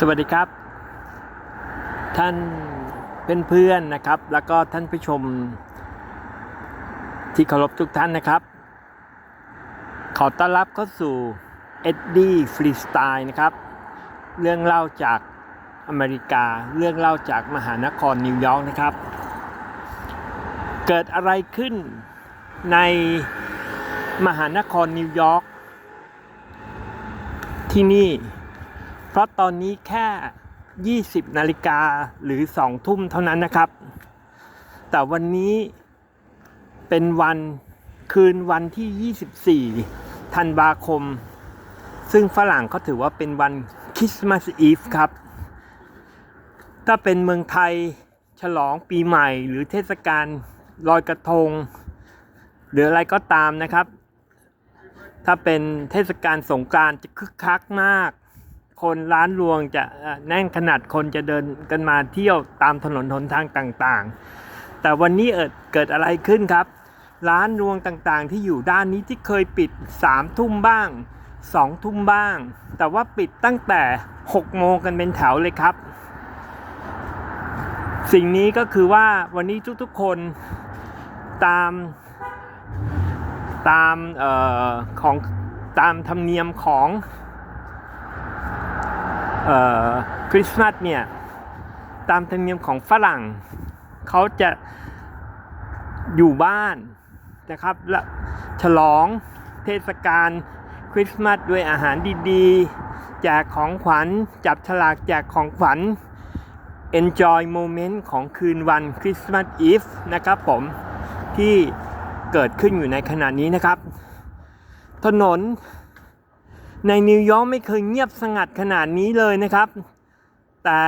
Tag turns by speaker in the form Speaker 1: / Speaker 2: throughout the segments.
Speaker 1: สวัสดีครับ ท่านเพื่อนๆนะครับ แล้วก็ท่านผู้ชมที่เคารพทุกท่านนะครับ ขอต้อนรับเข้าสู่เอ็ดดี้ฟรีสไตล์นะครับ เรื่องเล่าจากอเมริกาเรื่องเล่าจากมหานครนิวยอร์กนะครับ เกิดอะไรขึ้นในมหานครนิวยอร์กที่นี่ เพราะตอนนี้แค่ 20 นาฬิกาหรือ 2 ทุ่มเท่านั้นนะครับ แต่วันนี้เป็นวันคืนวันที่ 24 ธันวาคม ซึ่งฝรั่งเขาถือว่าเป็นวันคริสต์มาสอีฟครับ ถ้าเป็นเมืองไทยฉลองปีใหม่หรือเทศกาลลอยกระทง หรืออะไรก็ตามนะครับ ถ้าเป็นเทศกาลสงกรานต์จะคึกคักมาก คนร้านรวงจะแน่นขนาดคนจะเดินกันมาเที่ยวตามถนนหนทางต่างๆ แต่วันนี้เอิดเกิดอะไรขึ้นครับ ร้านรวงต่างๆ ที่อยู่ด้านนี้ที่เคยปิด3ามทุ่มบ้าง2องทุ่มบ้าง แต่ว่าปิดตั้งแต่6โมงกันเป็นแถวเลยครับ สิ่งนี้ก็คือว่าวันนี้ทุกๆคนตามตามเอ่อของตามธรรมเนียมของ คริสต์มาสเนี่ยตามธรรมเนียมของฝรั่งเขาจะอยู่บ้านนะครับและฉลองเทศกาลคริสต์มาสด้วยอาหารดีๆแจกของขวัญจับฉลากแจกของขวัญ enjoy moment ของคืนวันคริสต์มาสอีฟนะครับผมที่เกิดขึ้นอยู่ในขณะนี้นะครับ ถนน ในนิวยอร์กไม่เคยเงียบสงัดขนาดนี้เลยนะครับ แต่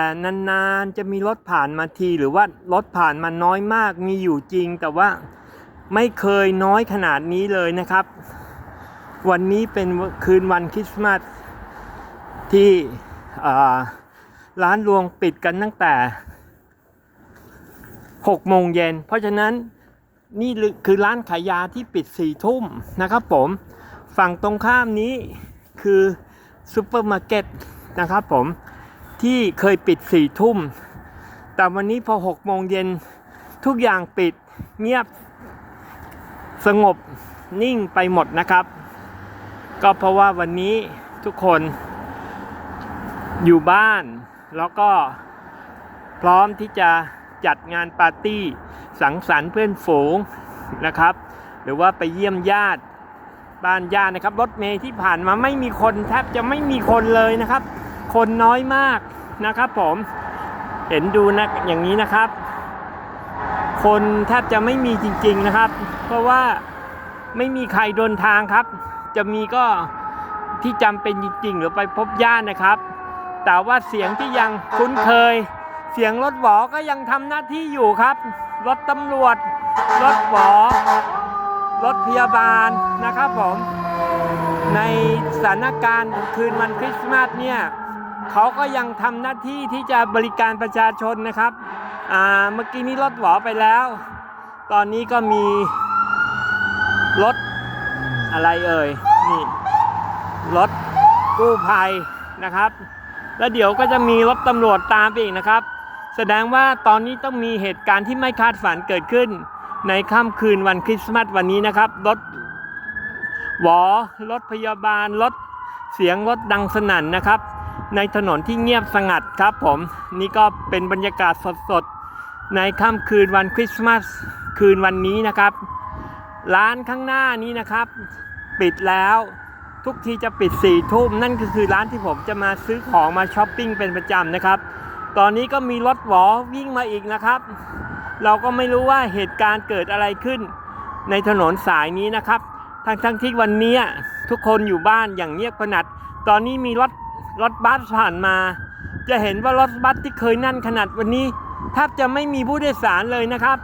Speaker 1: นานๆจะมีรถผ่านมาทีหรือว่ารถผ่านมาน้อยมากมีอยู่จริง แต่ว่าไม่เคยน้อยขนาดนี้เลยนะครับ วันนี้เป็นคืนวันคริสต์มาสที่ร้านรวงปิดกันตั้งแต่6โมงเย็น เพราะฉะนั้นนี่คือร้านขายยาที่ปิดสี่ทุ่มนะครับผม ฝั่งตรงข้ามนี้ คือซูเปอร์มาร์เก็ตนะครับผมที่เคยปิดสี่ทุ่ม แต่วันนี้พอหกโมงเย็นทุกอย่างปิดเงียบสงบนิ่งไปหมดนะครับ ก็เพราะว่าวันนี้ทุกคนอยู่บ้าน แล้วก็พร้อมที่จะจัดงานปาร์ตี้ สังสรรค์เพื่อนฝูงนะครับ หรือว่าไปเยี่ยมญาติ บ้านญาตินะครับ รถเมย์ที่ผ่านมาไม่มีคนแทบจะไม่มีคนเลยนะครับ คนน้อยมากนะครับ ผมเห็นดูนะอย่างนี้นะครับ คนแทบจะไม่มีจริง ๆนะครับ เพราะว่าไม่มีใครเดินทางครับ จะมีก็ที่จำเป็นจริง ๆ หรือไปพบญาตินะครับ แต่ว่าเสียงที่ยังคุ้นเคย เสียงรถหวอก็ยังทำหน้าที่อยู่ครับ รถตำรวจ รถหวอ รถพยาบาลนะครับผม ในสถานการณ์คืนวันคริสต์มาสเนี่ยเขาก็ยังทำหน้าที่ที่จะบริการประชาชนนะครับอ่าเมื่อกี้นี้รถหวอไปแล้ว ตอนนี้ก็มีรถอะไรเอ่ยนี่รถกู้ภัยนะครับ แล้วเดี๋ยวก็จะมีรถตำรวจตามไปอีกนะครับ แสดงว่าตอนนี้ต้องมีเหตุการณ์ที่ไม่คาดฝันเกิดขึ้น ในค่ำคืนวันคริสต์มาสวันนี้นะครับรถหวอรถพยาบาลรถเสียงรถดังสนั่นนะครับ ในถนนที่เงียบสงัดครับผมนี่ก็เป็นบรรยากาศสดๆ ในค่ำคืนวันคริสต์มาสคืนวันนี้นะครับ ร้านข้างหน้านี้นะครับ ปิดแล้วทุกทีจะปิด4ี่ทุ่มนั่นก็คือร้านที่ผมจะมาซื้อของมาช้อปปิ้งเป็นประจำนะครับ ตอนนี้ก็มีรถหวอวิ่งมาอีกนะครับ เราก็ไม่รู้ว่าเหตุการณ์เกิดอะไรขึ้น ในถนนสายนี้นะครับ ทั้งทั้งที่วันนี้ทุกคนอยู่บ้านอย่างเงียบขนาดตอนนี้มีรถรถบัสผ่านมา จะเห็นว่ารถบัสที่เคยนั่นขนาดวันนี้แทบจะไม่มีผู้โดยสารเลยนะครับ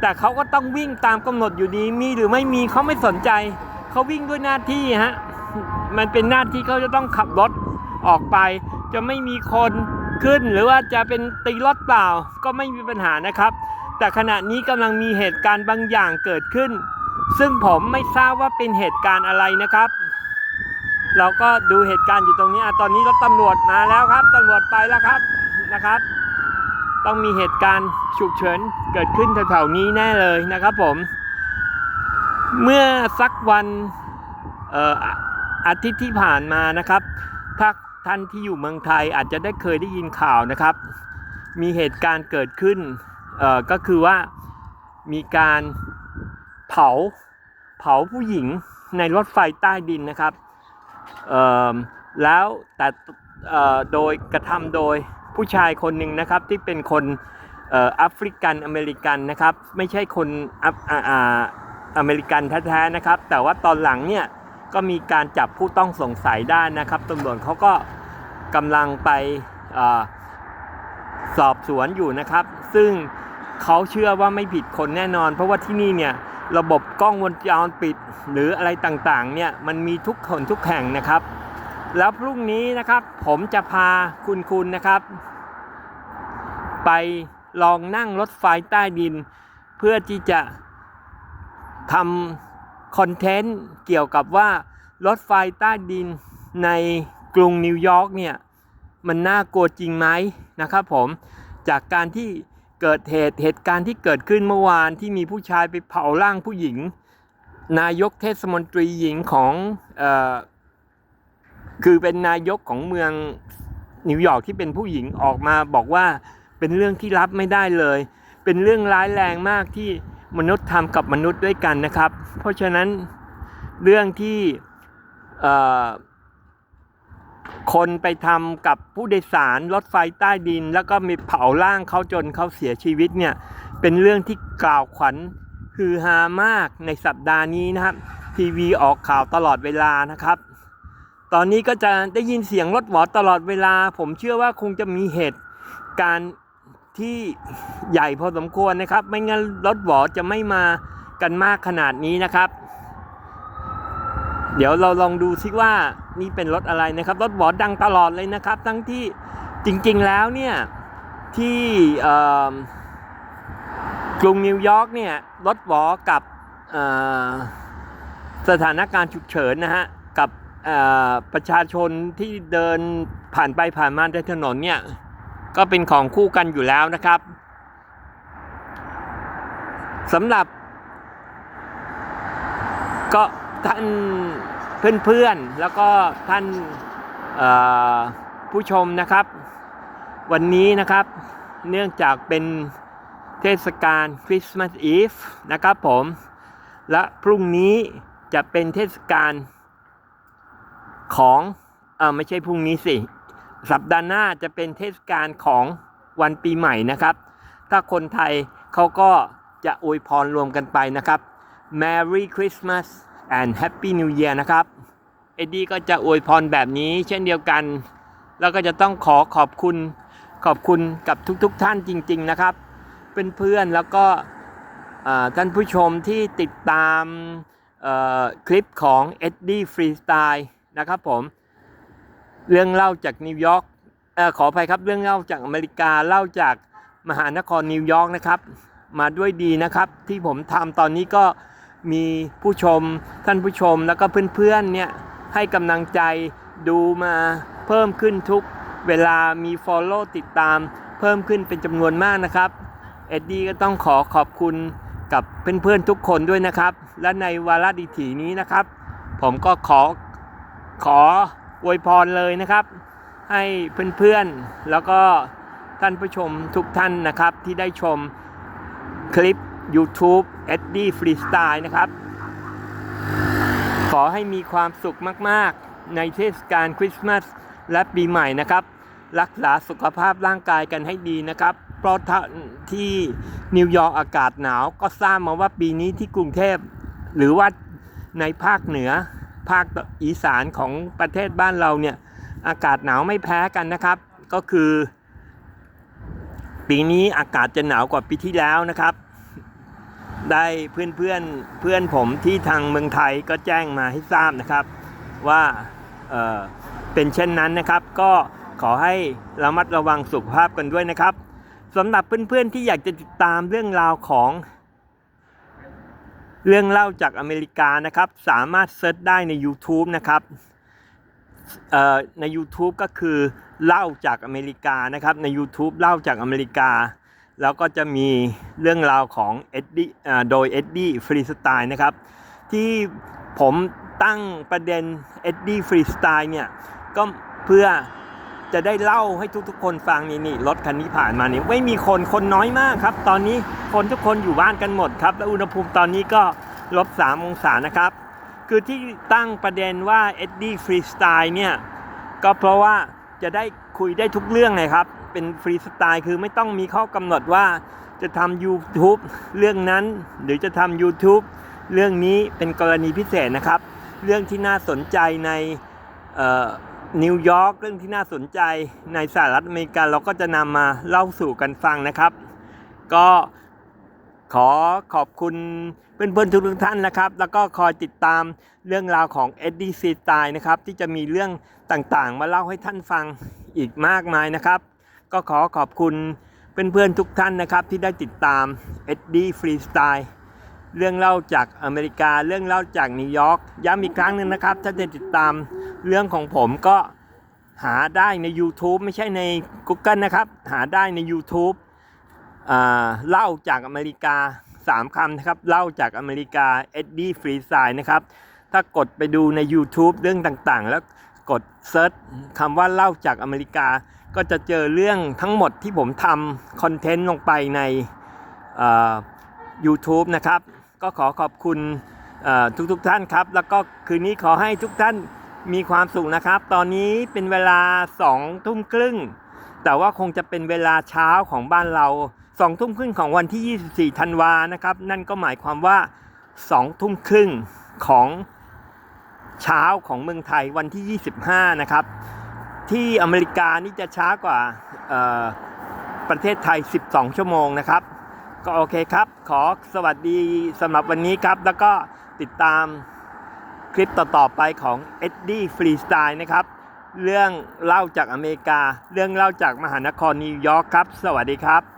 Speaker 1: แต่เขาก็ต้องวิ่งตามกำหนดอยู่ดีมีหรือไม่มีเขาไม่สนใจ เขาวิ่งด้วยหน้าที่ฮะมันเป็นหน้าที่เขาจะต้องขับรถออกไป จะไม่มีคนขึ้นหรือว่าจะเป็นตีรถเปล่าก็ไม่มีปัญหานะครับ แต่ขณะนี้กำลังมีเหตุการณ์บางอย่างเกิดขึ้น ซึ่งผมไม่ทราบว่าเป็นเหตุการณ์อะไรนะครับ เราก็ดูเหตุการณ์อยู่ตรงนี้อตอนนี้รถตำรวจมาแล้วครับตำรวจไปแล้วครับนะครับ ต้องมีเหตุการณ์ฉุกเฉินเกิดขึ้นแถวๆนี้แน่เลยนะครับผม เมื่อสักวันเอ่ออาทิตย์ที่ผ่านมานะครับ ถ้าท่านที่อยู่เมืองไทยอาจจะได้เคยได้ยินข่าวนะครับ มีเหตุการณ์เกิดขึ้น เอ่อก็คือว่ามีการเผาเผาผู้หญิงในรถไฟใต้ดินนะครับเอ่อแล้วแต่เอ่อโดยกระทำโดยผู้ชายคนหนึ่งนะครับที่เป็นคนเอ่อแอฟริกันอเมริกันนะครับไม่ใช่คนอ่าอ่าอเมริกันแท้ๆนะครับ แต่ว่าตอนหลังเนี่ยก็มีการจับผู้ต้องสงสัยได้นะครับตำรวจเขาก็กำลังไปอ่อ สอบสวนอยู่นะครับ ซึ่งเขาเชื่อว่าไม่ผิดคนแน่นอน เพราะว่าที่นี่เนี่ยระบบกล้องวงจรปิด หรืออะไรต่างๆเนี่ยมันมีทุกคนทุกแห่งนะครับ แล้วพรุ่งนี้นะครับผมจะพาคุณคุณนะครับ ไปลองนั่งรถไฟใต้ดิน เพื่อที่จะทำคอนเทนต์เกี่ยวกับว่ารถไฟใต้ดินในกรุงนิวยอร์กเนี่ยมันน่ากลัวจริงไหม นะครับผมจากการที่เกิดเหตุเหตุการณ์ที่เกิดขึ้นเมื่อวานที่มีผู้ชายไปเผาร่างผู้หญิง นายกเทศมนตรีหญิงของออคือเป็นนายกของเมืองนิวยอร์กที่เป็นผู้หญิงออกมาบอกว่าเป็นเรื่องที่รับไม่ได้เลย เป็นเรื่องร้ายแรงมากที่มนุษย์ทำกับมนุษย์ด้วยกันนะครับ เพราะฉะนั้นเรื่องที่ คนไปทำกับผู้โดยสารรถไฟใต้ดิน แล้วก็มีเผาร่างเขาจนเขาเสียชีวิตเนี่ย เป็นเรื่องที่กล่าวขวัญฮือฮามากในสัปดาห์นี้นะครับ ทีวีออกข่าวตลอดเวลานะครับ ตอนนี้ก็จะได้ยินเสียงรถหวอตลอดเวลา ผมเชื่อว่าคงจะมีเหตุการณ์ที่ใหญ่พอสมควรนะครับ ไม่งั้นรถหวอจะไม่มากันมากขนาดนี้นะครับ เดี๋ยวเราลองดูซิว่านี่เป็นรถอะไรนะครับรถบอดังตลอดเลยนะครับ ทั้งที่จริงๆแล้วเนี่ยที่กรุงนิวยอร์กเนี่ยรถบอกับสถานการณ์ฉุกเฉินนะฮะกับประชาชนที่เดินผ่านไปผ่านมาในถนนเนี่ยก็เป็นของคู่กันอยู่แล้วนะครับสำหรับก็ ท่านเพื่อนๆ แล้วก็ท่านผู้ชมนะครับ วันนี้นะครับเนื่องจากเป็นเทศกาลคริสต์มาสอีฟนะครับผม และพรุ่งนี้จะเป็นเทศกาลของเออไม่ใช่พรุ่งนี้สิ สัปดาห์หน้าจะเป็นเทศกาลของวันปีใหม่นะครับ ถ้าคนไทยเขาก็จะอวยพรรวมกันไปนะครับ Merry Christmas and Happy New Year นะครับ เอ็ดดี้ก็จะอวยพรแบบนี้เช่นเดียวกัน แล้วก็จะต้องขอขอบคุณขอบคุณกับทุกๆทท่านจริง ๆ นะครับ เพื่อนๆแล้วก็ท่านผู้ชมที่ติดตามคลิปของเอ็ดดี้ฟรีสไตล์นะครับผม เรื่องเล่าจากนิวยอร์กขออภัยครับเรื่องเล่าจากอเมริกาเล่าจากมหานครนิวยอร์กนะครับ มาด้วยดีนะครับ ที่ผมทำตอนนี้ก็ มีผู้ชมท่านผู้ชมแล้วก็เพื่อนๆเนี่ยให้กำลังใจดูมาเพิ่มขึ้นทุกเวลามี Follow ติดตาม เพิ่มขึ้นเป็นจำนวนมากนะครับ เอ็ดดี้ก็ต้องขอขอบคุณกับเพื่อนๆทุกคนด้วยนะครับ และในวาระดิถีนี้นะครับ ผมก็ขอขออวยพรเลยนะครับ ให้เพื่อนๆแล้วก็ท่านผู้ชมทุกท่านนะครับที่ได้ชมคลิป YouTube Eddie Freestyle นะครับ ขอให้มีความสุขมาก ๆ ในเทศกาลคริสต์มาสและปีใหม่นะครับ รักษาสุขภาพร่างกายกันให้ดีนะครับ เพราะที่นิวยอร์กอากาศหนาวก็ทราบมาว่าปีนี้ที่กรุงเทพ หรือว่าในภาคเหนือ ภาคอีสานของประเทศบ้านเราเนี่ยอากาศหนาวไม่แพ้กันนะครับ ก็คือ ปีนี้อากาศจะหนาวกว่าปีที่แล้วนะครับ ได้เพื่อนเพื่อนเพื่อนผมที่ทางเมืองไทยก็แจ้งมาให้ทราบนะครับ ว่าเเป็นเช่นนั้นนะครับ ก็ขอให้ระมัดระวังสุขภาพกันด้วยนะครับสำหรับเพื่อนๆที่อยากจะติดตามเรื่องราวของเรื่องเล่าจากอเมริกานะครับ สามารถเซิร์ชได้ใน YouTube นะครับใน YouTube ก็คือเล่าจากอเมริกานะครับใน YouTube เล่าจากอเมริกา แล้วก็จะมีเรื่องราวของเอ็ดดี้โดยเอ็ดดี้ฟรีสไตล์นะครับ ที่ผมตั้งประเด็นเอ็ดดี้ฟรีสไตล์เนี่ย ก็เพื่อจะได้เล่าให้ทุกๆ คนฟังนี่นี่รถคันนี้ผ่านมานี่ไม่มีคนคนน้อยมากครับ ตอนนี้คนทุกคนอยู่บ้านกันหมดครับ และอุณหภูมิตอนนี้ก็ลบ3องศานะครับ คือที่ตั้งประเด็นว่าเอ็ดดี้ฟรีสไตล์เนี่ย ก็เพราะว่าจะได้คุยได้ทุกเรื่องไงครับ เป็นฟรีสไตล์คือไม่ต้องมีข้อกำหนดว่าจะทำ YouTube เรื่องนั้นหรือจะทำ YouTube เรื่องนี้เป็นกรณีพิเศษนะครับ เรื่องที่น่าสนใจในนิวยอร์กเรื่องที่น่าสนใจในสหรัฐอเมริกาเราก็จะนำมาเล่าสู่กันฟังนะครับ ก็ขอขอบคุณเพื่อนๆทุกๆท่านนะครับ แล้วก็คอยติดตามเรื่องราวของ e d d i e ซีตายนะครับ ที่จะมีเรื่องต่างๆ มาเล่าให้ท่านฟังอีกมากมายนะครับ ก็ขอขอบคุณเพื่อนๆทุกท่านนะครับที่ได้ติดตาม e d d i e Freestyle เรื่องเล่าจากอเมริกาเรื่องเล่าจากนิวยอร์กย้ำอีกครั้งหนึ่งนะครับ ถ้าจะติดตามเรื่องของผมก็หาได้ใน YouTube ไม่ใช่ใน Google นะครับ หาได้ใน YouTube อ่าเล่าจากอเมริกา 3คำนะครับ เล่าจากอเมริกา e d d i e Freestyle นะครับ ถ้ากดไปดูใน YouTube เรื่องต่างๆ แล้วกดเซิร์ชคำว่าเล่าจากอเมริกา ก็จะเจอเรื่องทั้งหมดที่ผมทำคอนเทนต์ลงไปใน YouTube นะครับ ก็ขอขอบคุณทุกๆทท่านครับ แล้วก็คืนนี้ขอให้ทุกท่านมีความสุขนะครับ ตอนนี้เป็นเวลา2ทุ่มครึ่ง แต่ว่าคงจะเป็นเวลาเช้าของบ้านเรา2ทุ่มครึ่งของวันที่ 24 ธันวานะครับ นั่นก็หมายความว่า2ทุ่มครึ่งของเช้าของเมืองไทยวันที่ 25 นะครับ ที่อเมริกานี่จะช้ากว่าประเทศไทย 12 ชั่วโมงนะครับ ก็โอเคครับ ขอสวัสดีสำหรับวันนี้ครับ แล้วก็ติดตามคลิปต่อ ๆ ไปของเอ็ดดี้ฟรีสไตล์นะครับ เรื่องเล่าจากอเมริกา เรื่องเล่าจากมหานครนิวยอร์กครับ สวัสดีครับ